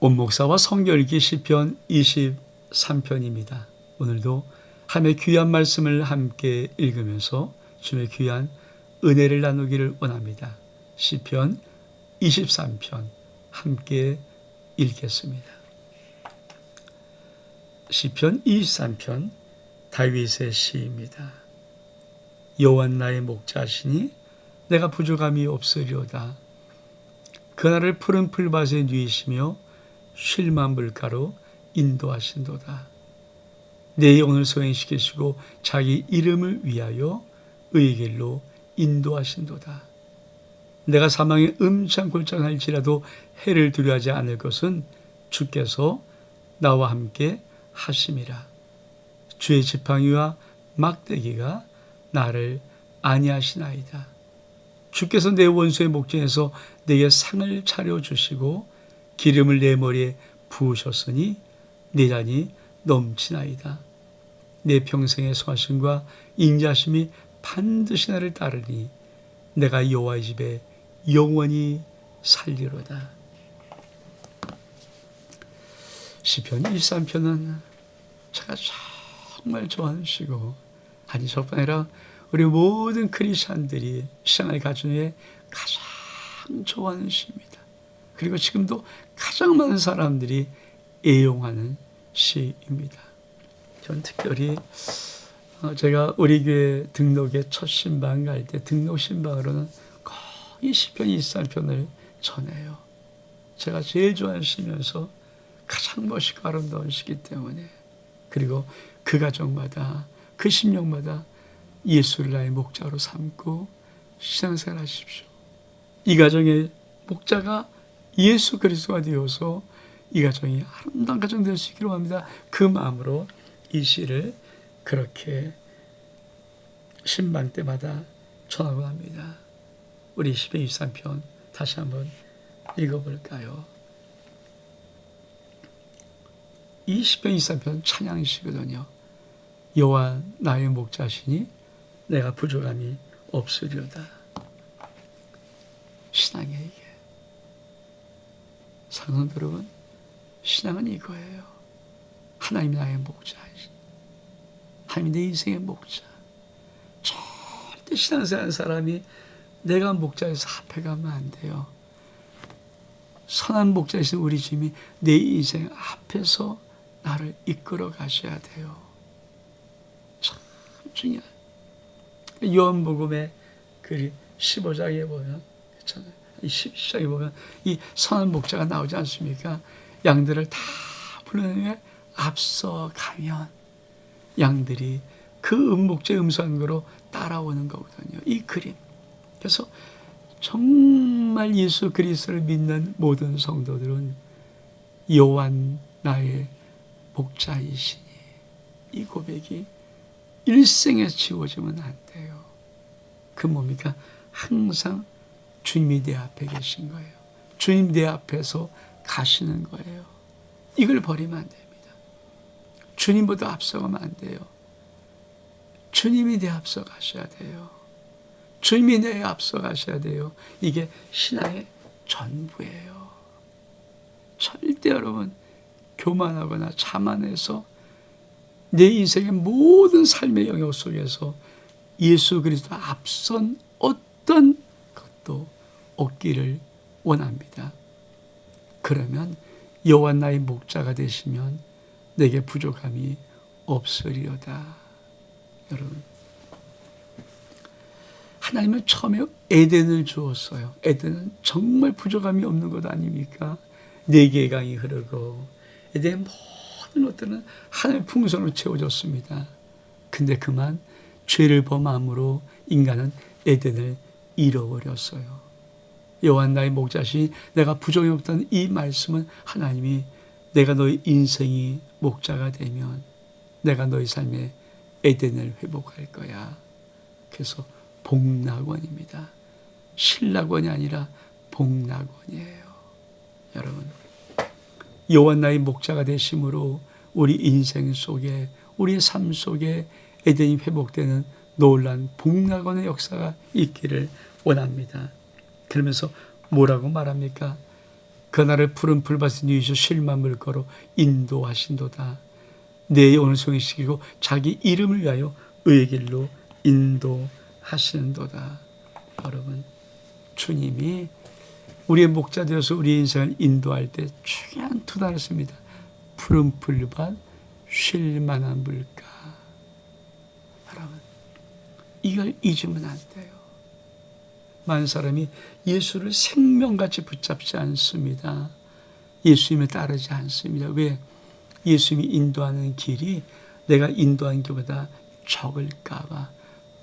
온목사와 성결기 시편 23편입니다. 오늘도 함의 귀한 말씀을 함께 읽으면서 주의 귀한 은혜를 나누기를 원합니다. 시편 23편 함께 읽겠습니다. 시편 23편 다윗의 시입니다. 여호와 나의 목자시니 내가 부족함이 없으리로다. 그날을 푸른 풀밭에 누이시며 쉴만 물가로 인도하신도다. 내 영혼을 소행시키시고 자기 이름을 위하여 의 길로 인도하신도다. 내가 사망의 음창 골장할지라도 해를 두려워하지 않을 것은 주께서 나와 함께 하심이라. 주의 지팡이와 막대기가 나를 안위하시나이다. 주께서 내 원수의 목전에서 내게 상을 차려 주시고 기름을 내 머리에 부으셨으니 내 잔이 넘치나이다. 내 평생의 소하심과 인자심이 반드시 나를 따르니 내가 여호와의 집에 영원히 살리로다. 시편 23편은 제가 정말 좋아하는 시고 아니 저뿐 아니라 우리 모든 크리스천들이 신앙을 가진 후에 가장 좋아하는 시입니다. 그리고 지금도 가장 많은 사람들이 애용하는 시입니다. 전 특별히 어, 제가 우리 교회 등록의 첫 신방 갈 때 등록 신방으로는 거의 시편 23편을 전해요. 제가 제일 좋아하는 시면서 가장 멋있고 아름다운 시기 때문에 그리고 그 가정마다 그 심령마다 예수를 나의 목자로 삼고 신앙생활 하십시오. 이 가정의 목자가 예수 그리스도가 되어서 이 가정이 아름다운 가정 될 수 있기를 합니다. 그 마음으로 이 시를 그렇게 신방 때마다 전하고 합니다. 우리 10회 23편 다시 한번 읽어볼까요? 이 10편 23편 찬양시거든요. 여호와 나의 목자시니 내가 부족함이 없으리로다. 신앙이에요 이게. 사랑하는 여러분, 신앙은 이거예요. 하나님이 나의 목자이시. 하나님이 내 인생의 목자. 절대 신앙생활 사람이 내가 목자에서 앞에가면 안 돼요. 선한 목자이신 우리 주님이 내 인생 앞에서 나를 이끌어 가셔야 돼요. 참 중요해. 요한복음의 그 15장에 보면 그렇잖아요. 12장에 보면 이 선한 목자가 나오지 않습니까? 양들을 다 불러내며 앞서 가면 양들이 그 음목자의 음성으로 따라오는 거거든요. 이 그림. 그래서 정말 예수 그리스도를 믿는 모든 성도들은 여호완 나의 목자이시니 이 고백이 일생에 지워지면 안 돼요. 그 뭡니까? 항상 주님이 내 앞에 계신 거예요. 주님 내 앞에서 가시는 거예요. 이걸 버리면 안 됩니다. 주님보다 앞서가면 안 돼요. 주님이 내 앞서 가셔야 돼요. 주님이 내 앞서 가셔야 돼요. 이게 신앙의 전부예요. 절대 여러분 교만하거나 자만해서 내 인생의 모든 삶의 영역 속에서 예수 그리스도 앞선 어떤 것도 없기를 원합니다. 그러면 여호와 나의 목자가 되시면 내게 부족함이 없으리로다. 여러분 하나님은 처음에 에덴을 주었어요. 에덴은 정말 부족함이 없는 것 아닙니까? 네 개의 강이 흐르고 에덴의 모든 것들은 하나님의 풍성으로 채워졌습니다. 근데 그만 죄를 범함으로 인간은 에덴을 잃어버렸어요. 여호와 나의 목자시 내가 부족이 없다는 이 말씀은 하나님이 내가 너의 인생이 목자가 되면 내가 너의 삶에 에덴을 회복할 거야. 그래서 복락원입니다. 신락원이 아니라 복락원이에요. 여러분, 여호와 나의 목자가 되심으로 우리 인생 속에 우리 삶 속에 에덴이 회복되는 놀란 복락원의 역사가 있기를 원합니다. 그러면서 뭐라고 말합니까? 그날을 푸른 풀밭에 누이셔 실만 물거로 인도하신도다. 내 영혼을 성행시키고 자기 이름을 위하여 의의 길로 인도하시는도다. 여러분, 주님이 우리의 목자 되어서 우리의 인생을 인도할 때 중요한 두 단어를 씁니다. 푸른 풀밭, 쉴만한 물가. 이걸 잊으면 안 돼요. 많은 사람이 예수를 생명같이 붙잡지 않습니다. 예수님을 따르지 않습니다. 왜? 예수님이 인도하는 길이 내가 인도한 길보다 적을까봐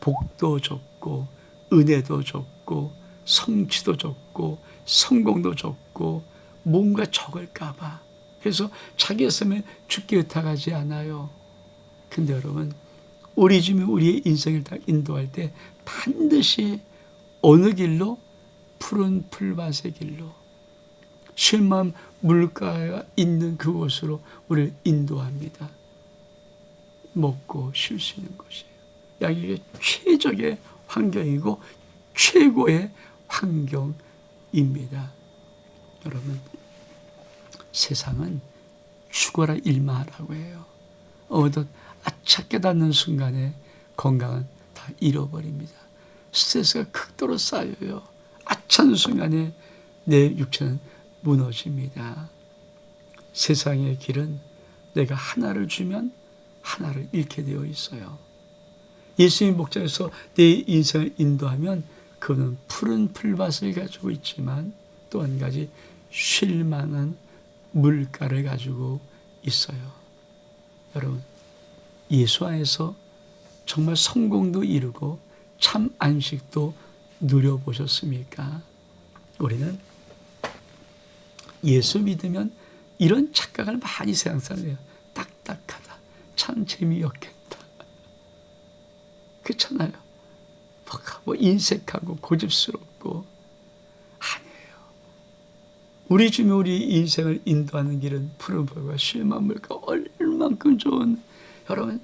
복도 적고 은혜도 적고 성취도 적고 성공도 적고 뭔가 적을까봐 그래서 자기 삶에 죽게 의탁하지 않아요. 근데 여러분 우리 주님이 우리의 인생을 다 인도할 때 반드시 어느 길로 푸른 풀밭의 길로 쉴만 물가가 있는 그곳으로 우리를 인도합니다. 먹고 쉴 수 있는 곳이에요. 양에게 최적의 환경이고 최고의 환경입니다. 여러분, 세상은 죽어라 일마하라고 해요. 어듯 아차 깨닫는 순간에 건강은 다 잃어버립니다. 스트레스가 극도로 쌓여요. 아차는 순간에 내 육체는 무너집니다. 세상의 길은 내가 하나를 주면 하나를 잃게 되어 있어요. 예수님 목자에서 내 인생을 인도하면 그는 푸른 풀밭을 가지고 있지만 또 한 가지 쉴 만한 물가를 가지고 있어요. 여러분, 예수 안에서 정말 성공도 이루고 참 안식도 누려보셨습니까? 우리는 예수 믿으면 이런 착각을 많이 세상 사람이에요. 딱딱하다. 참 재미없겠다. 그렇잖아요. 뭐 인색하고 고집스럽고 아니에요. 우리 주님 우리 인생을 인도하는 길은 푸른 벌과 쉴 만 물과 얼만큼 좋은 여러분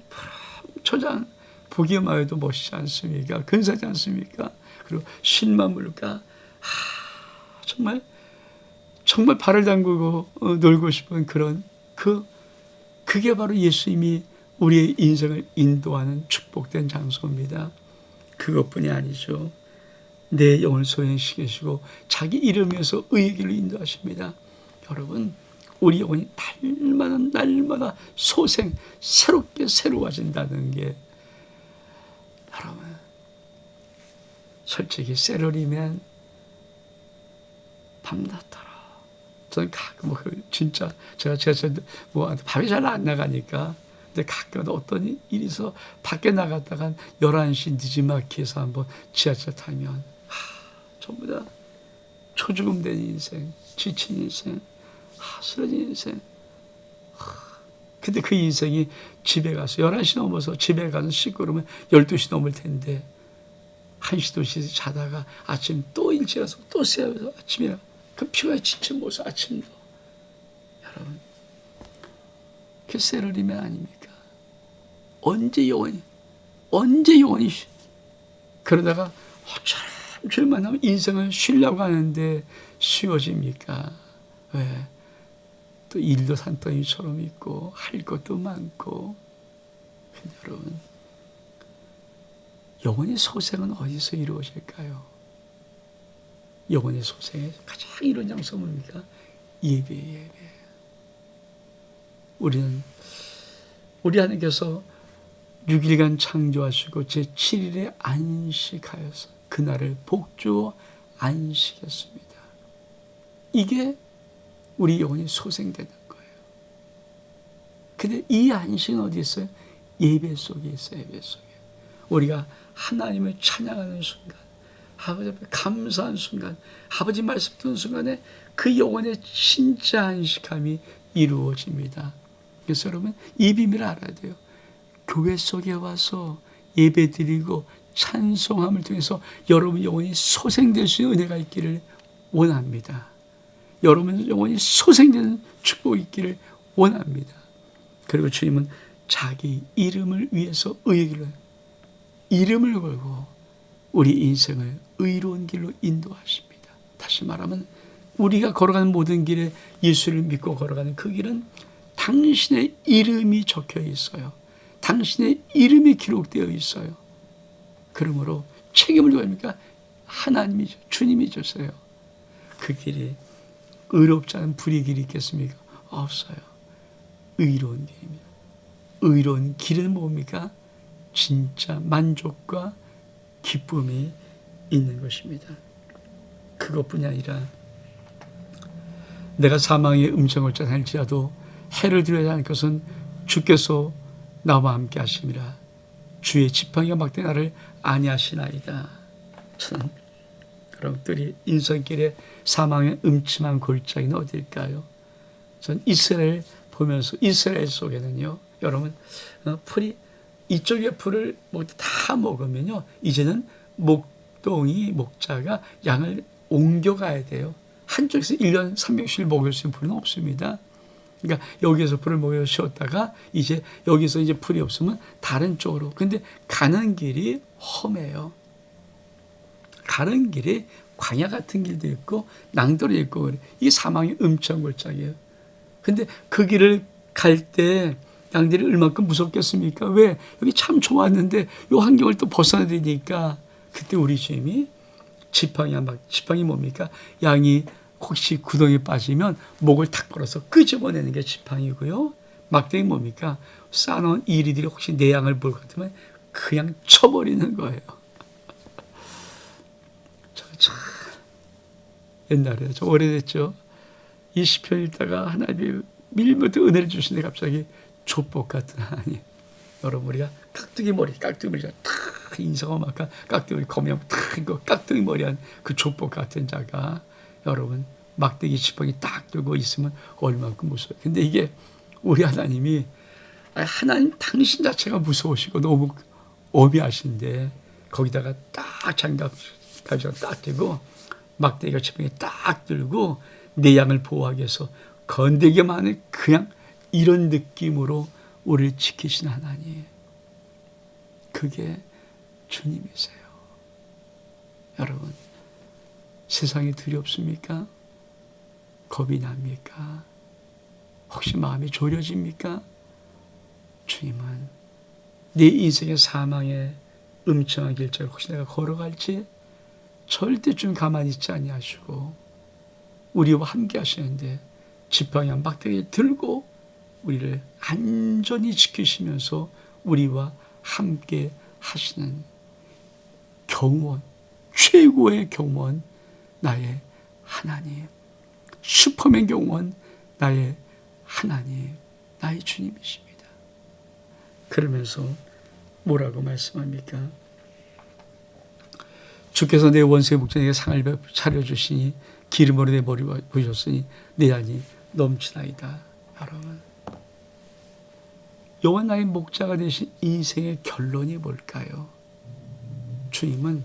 초장 보기만 해도 멋있지 않습니까? 근사하지 않습니까? 그리고 쉴만 물과 아, 정말 정말 발을 담그고 어, 놀고 싶은 그런 그 그게 바로 예수님이 우리의 인생을 인도하는 축복된 장소입니다. 그것뿐이 아니죠. 내 영을 소행시키시고 자기 이름에서 의의 길로 인도하십니다. 여러분, 우리 영혼이 날마다 날마다 소생 새롭게 새로워진다는 게 여러분 솔직히 세월이면 밤낮더라. 저는 가끔 뭐그 진짜 제가 제가 뭐 밤이 잘 안 나가니까 근데 가끔 어떤 일이 있어 밖에 나갔다가 11시 늦지막히에서 한번 지하철 타면 하, 전부 다 초죽음 된 인생, 지친 인생, 하, 쓰러진 인생. 하, 근데 그 인생이 집에 가서 11시 넘어서 집에 가서 씻고 그러면 12시 넘을 텐데 1시, 2시 자다가 아침 또 일찍 와서 또 세워서 아침에 그 피가 지친 모습 아침도 여러분 그 세르리면 아닙니까? 언제 영원히 언제 영원히 그러다가 어처럼 죄만 하면 인생을 쉬려고 하는데 쉬워집니까? 왜? 또 일도 산더미처럼 있고 할 것도 많고 근데 여러분 영원히 소생은 어디서 이루어질까요? 영원의 소생의 가장 이런 장소 뭡니까? 예배, 예배. 우리는 우리 하나님께서 6일간 창조하시고 제 7일에 안식하여서 그날을 복주어 안식했습니다. 이게 우리 영혼이 소생되는 거예요. 근데 이 안식은 어디 있어요? 예배 속에 있어요. 예배 속에. 우리가 하나님을 찬양하는 순간 아버지 앞에 감사한 순간, 아버지 말씀 듣는 순간에 그 영혼의 진짜 안식함이 이루어집니다. 그래서 여러분, 이 비밀을 알아야 돼요. 교회 속에 와서 예배 드리고 찬송함을 통해서 여러분 영혼이 소생될 수 있는 은혜가 있기를 원합니다. 여러분 영혼이 소생되는 축복이 있기를 원합니다. 그리고 주님은 자기 이름을 위해서 의기를 이름을 걸고 우리 인생을 의로운 길로 인도하십니다. 다시 말하면 우리가 걸어가는 모든 길에 예수를 믿고 걸어가는 그 길은 당신의 이름이 적혀 있어요. 당신의 이름이 기록되어 있어요. 그러므로 책임을 누가 입니까? 하나님이죠. 주님이 줬어요. 그 길이 의롭지 않은 불의 길이 있겠습니까? 없어요. 의로운 길입니다. 의로운 길은 뭡니까? 진짜 만족과 기쁨이 있는 것입니다. 그것뿐이 아니라 내가 사망의 음성을 전할지라도 해를 들여야 할 것은 주께서 나와 함께 하심이라 주의 지팡이가 막대 나를 아니하시나이다. 참 여러분들이 인생길에 사망의 음침한 골짜기는 어딜까요? 전 이스라엘 보면서 이스라엘 속에는요, 여러분 어, 풀이 이쪽의 풀을 뭐다 먹으면요, 이제는 목동이 목자가 양을 옮겨가야 돼요. 한쪽에서 1년 360일 먹을 수 있는 풀은 없습니다. 그러니까 여기에서 풀을 먹여 쉬었다가 이제 여기서 이제 풀이 없으면 다른 쪽으로. 근데 가는 길이 험해요. 가는 길이 광야 같은 길도 있고 낭돌이 있고. 이게 사망의 음천골짜기예요. 근데 그 길을 갈 때 양들이 얼마큼 무섭겠습니까? 왜? 여기 참 좋았는데 요 환경을 또 벗어나야 되니까 그때 우리 주님이 지팡이 막 지팡이 뭡니까? 양이 혹시 구덩이에 빠지면 목을 탁 걸어서 끄집어내는 게 지팡이고요. 막대기 뭡니까? 쌓아놓은 이리들이 혹시 내 양을 볼 것 같으면 그냥 쳐버리는 거예요. 저, 참 옛날에 좀 오래됐죠. 이 시편 읽다가 하나님이 밀부터 은혜를 주시는데 갑자기 족복 같은 하나님. 여러분 우리가 깍두기 머리, 깍두기 머리가 탁 인사가 막 깍두기 머리 검이 탁 이거 깍두기 머리한 그 족복 같은 자가 여러분 막대기 지팡이 딱 들고 있으면 얼마큼 무서워요. 근데 이게 우리 하나님이 하나님 당신 자체가 무서우시고 너무 어미하신데 거기다가 딱 장갑 가지고 딱 들고 막대기가 지팡이 딱 들고 내 양을 보호하기 위해서 건들기만 하는 그냥 이런 느낌으로 우리를 지키신 하나님. 그게 주님이세요. 여러분, 세상이 두렵습니까? 겁이 납니까? 혹시 마음이 졸여집니까? 주님은 내 인생의 사망의 음침한 길자를 혹시 내가 걸어갈지 절대 좀 가만히 있지 아니하시고 우리와 함께 하시는데 지팡이 한 막대기 들고 우리를 안전히 지키시면서 우리와 함께 하시는 경원, 최고의 경원, 나의 하나님. 슈퍼맨 경원, 나의 하나님, 나의 주님이십니다. 그러면서 뭐라고 말씀합니까? 주께서 내 원수의 목전에게 상을 차려주시니 기름으로 내 머리 부으셨으니 내 안이 넘치나이다. 여러분 여호와 나의 목자가 되신 인생의 결론이 뭘까요? 주님은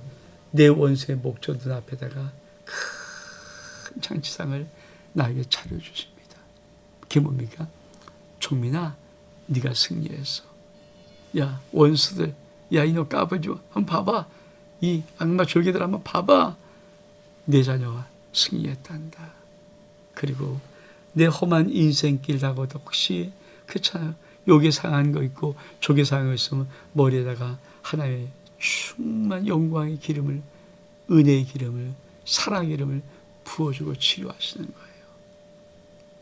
내 원수의 목전 눈앞에다가 큰 장치상을 나에게 차려주십니다. 그게 뭡니까? 종민아 네가 승리했어. 야 원수들 야 이놈 까불지 한번 봐봐. 이 악마 졸개들 한번 봐봐. 내 자녀가 승리했단다. 그리고 내 험한 인생길 다고도 혹시 그렇잖아요. 요게 상한 거 있고 저게 상한 거 있으면 머리에다가 하나의 충만 영광의 기름을 은혜의 기름을 사랑의 기름을 부어주고 치료하시는 거예요.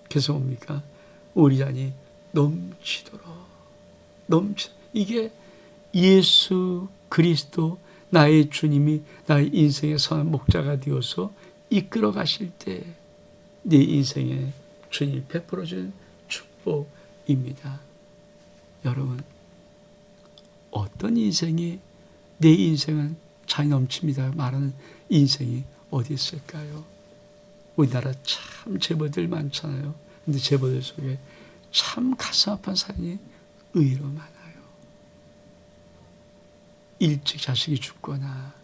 그래서 뭡니까? 우리 안이 넘치도록 넘치 이게 예수 그리스도 나의 주님이 나의 인생의 선한 목자가 되어서 이끌어 가실 때 내 인생에 주님이 베풀어 준 축복입니다. 여러분 어떤 인생이 내 인생은 잘 넘칩니다 말하는 인생이 어디 있을까요? 우리나라 참 제보들 많잖아요. 근데 제보들 속에 참 가슴 아픈 사연이 의외로 많아요. 일찍 자식이 죽거나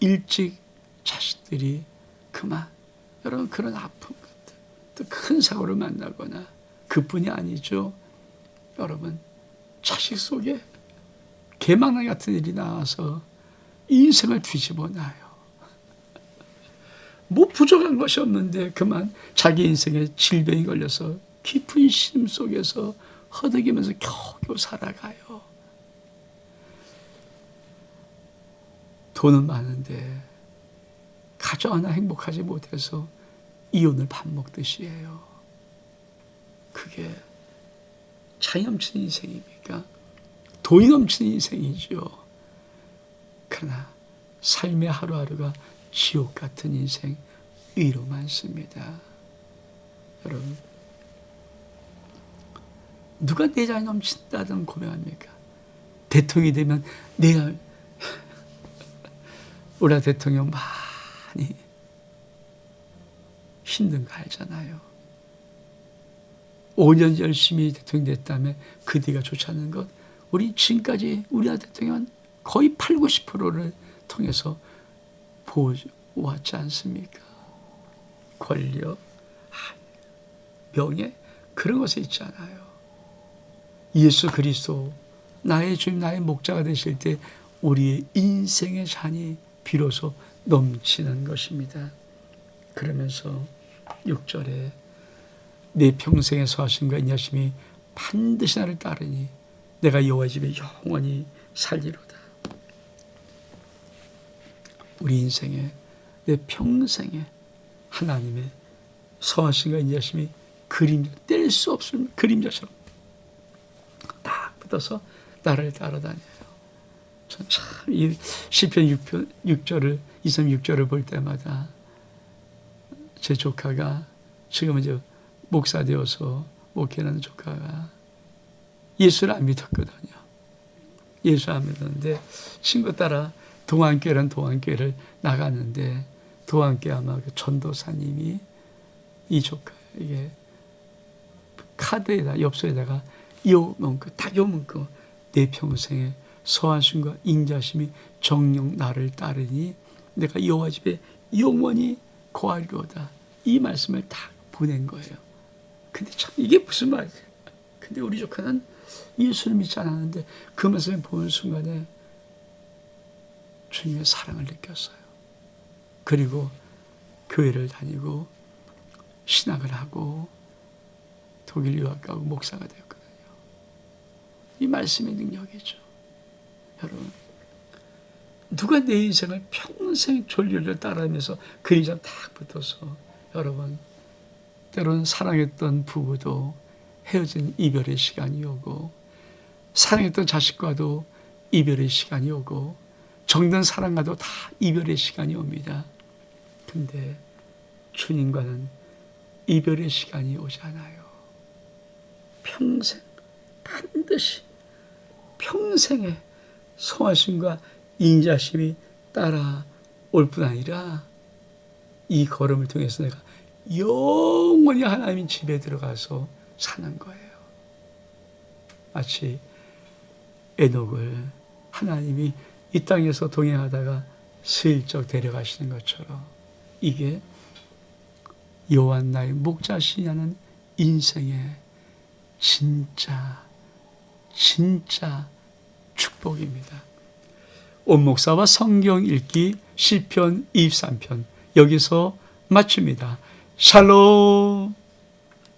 일찍 자식들이 그만 여러분 그런 아픔 또큰 사고를 만나거나 그뿐이 아니죠. 여러분 자식 속에 개망나 같은 일이 나와서 인생을 뒤집어 놔요. 뭐 부족한 것이 없는데 그만 자기 인생에 질병이 걸려서 깊은 심 속에서 허덕이면서 겨우겨우 살아가요. 돈은 많은데 가정 하나 행복하지 못해서 이혼을 밥 먹듯이 해요. 그게 차이 넘치는 인생입니까? 돈이 넘치는 인생이죠. 그러나 삶의 하루하루가 지옥 같은 인생 의로 많습니다. 여러분, 누가 내 자녀 넘친다든 고백합니까? 대통령이 되면 내가 우리 대통령 많이 힘든 거 알잖아요. 5년 열심히 대통령 됐다면 그 뒤가 좋지 않은 것. 우리 지금까지 우리나라 대통령은 거의 8, 90%를 통해서 보아왔지 않습니까? 권력, 명예 그런 것에 있잖아요. 예수 그리스도 나의 주님 나의 목자가 되실 때 우리의 인생의 잔이 비로소 넘치는 것입니다. 그러면서 6절에 내 평생의 서하심과 인자심이 반드시 나를 따르니 내가 여호와 집에 영원히 살리로다. 우리 인생에 내 평생에 하나님의 서하심과 인자심이 그림자 뗄 수 없을 그림자처럼 딱 붙어서 나를 따라다녀요. 참이 시편 6편 6절을 26절을 볼 때마다 제 조카가 지금 이제 목사 되어서 목회하는 조카가 예수를 안 믿었거든요. 예수 안 믿었는데 친구 따라 동안교회란 동안교회를 나갔는데 동안교회 아마 그 전도사님이 이 조카에게 카드에다 엽서에다가 요 문구 딱 요 문구 내 평생에 서하심과 인자심이 정령 나를 따르니 내가 여호와 집에 영원히 거하리로다 이 말씀을 다 보낸 거예요. 근데 참 이게 무슨 말이에요? 근데 우리 조카는 예수를 믿지 않았는데 그 말씀을 보는 순간에 주님의 사랑을 느꼈어요. 그리고 교회를 다니고 신학을 하고 독일 유학 가고 목사가 되었거든요. 이 말씀의 능력이죠. 여러분, 누가 내 인생을 평생 졸리를 따라하면서 그림자 딱 붙어서 여러분, 때로는 사랑했던 부부도 헤어진 이별의 시간이 오고, 사랑했던 자식과도 이별의 시간이 오고, 정든 사랑과도 다 이별의 시간이 옵니다. 근데 주님과는 이별의 시간이 오지 않아요. 평생, 반드시 평생에 성하심과 인자심이 따라올 뿐 아니라 이 걸음을 통해서 내가 영원히 하나님 집에 들어가서 사는 거예요. 마치 에녹을 하나님이 이 땅에서 동행하다가 슬쩍 데려가시는 것처럼 이게 요한 나의 목자시냐는 인생의 진짜 진짜 축복입니다. 온 목사와 성경 읽기 시편 23편 여기서 마칩니다. 샬롬